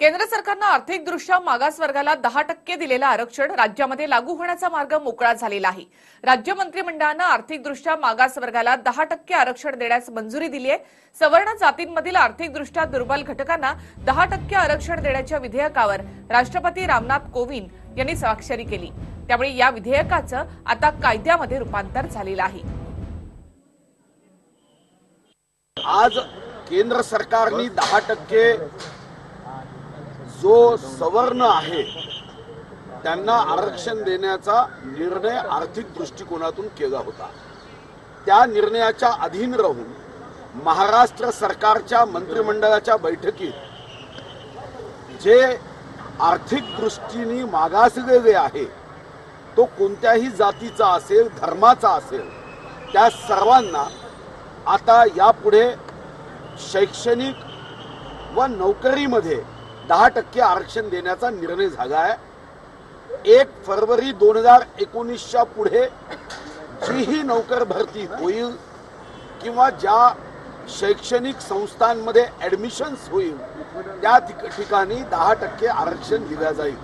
केंद्र सरकारनं आर्थिकदृष्ट्या मागास वर्गाला दहा टक्के दिलेलं आरक्षण राज्यामध्ये लागू होण्याचा मार्ग मोकळा झालेला आहे. राज्य मंत्रिमंडळानं आर्थिकदृष्ट्या मागास वर्गाला दहा टक्के आरक्षण देण्यास मंजुरी दिली आहे. सवर्ण जातींमधील आर्थिकदृष्ट्या दुर्बल घटकांना दहा टक्के आरक्षण देण्याच्या विधेयकावर राष्ट्रपती रामनाथ कोविंद यांनी स्वाक्षरी केली. त्यामुळे या विधेयकाचं आता कायद्यामध्ये रूपांतर झालेलं आहे. आज केंद्र सरकारने दहा टक्के जो सवर्ण आहे त्यांना आरक्षण देण्याचा निर्णय आर्थिक दृष्टिकोनातून केला होता. त्या निर्णयाच्या अधीन राहून महाराष्ट्र सरकारच्या मंत्रिमंडळाच्या बैठकीत जे आर्थिक दृष्टीने मागासलेले आहे तो कोणत्याही जातीचा असेल धर्माचा असेल त्या सर्वांना आता यापुढे शैक्षणिक व नोकरीमध्ये दहा टक्के आरक्षण देण्याचा निर्णय झाला आहे एक फरवरी दोन हजार एकोणीसच्या पुढे जी ही नोकर भरती होईल किंवा ज्या शैक्षणिक संस्थांमध्ये ॲडमिशन्स होईल त्या ठिकाणी दहा टक्के आरक्षण दिल्या जाईल.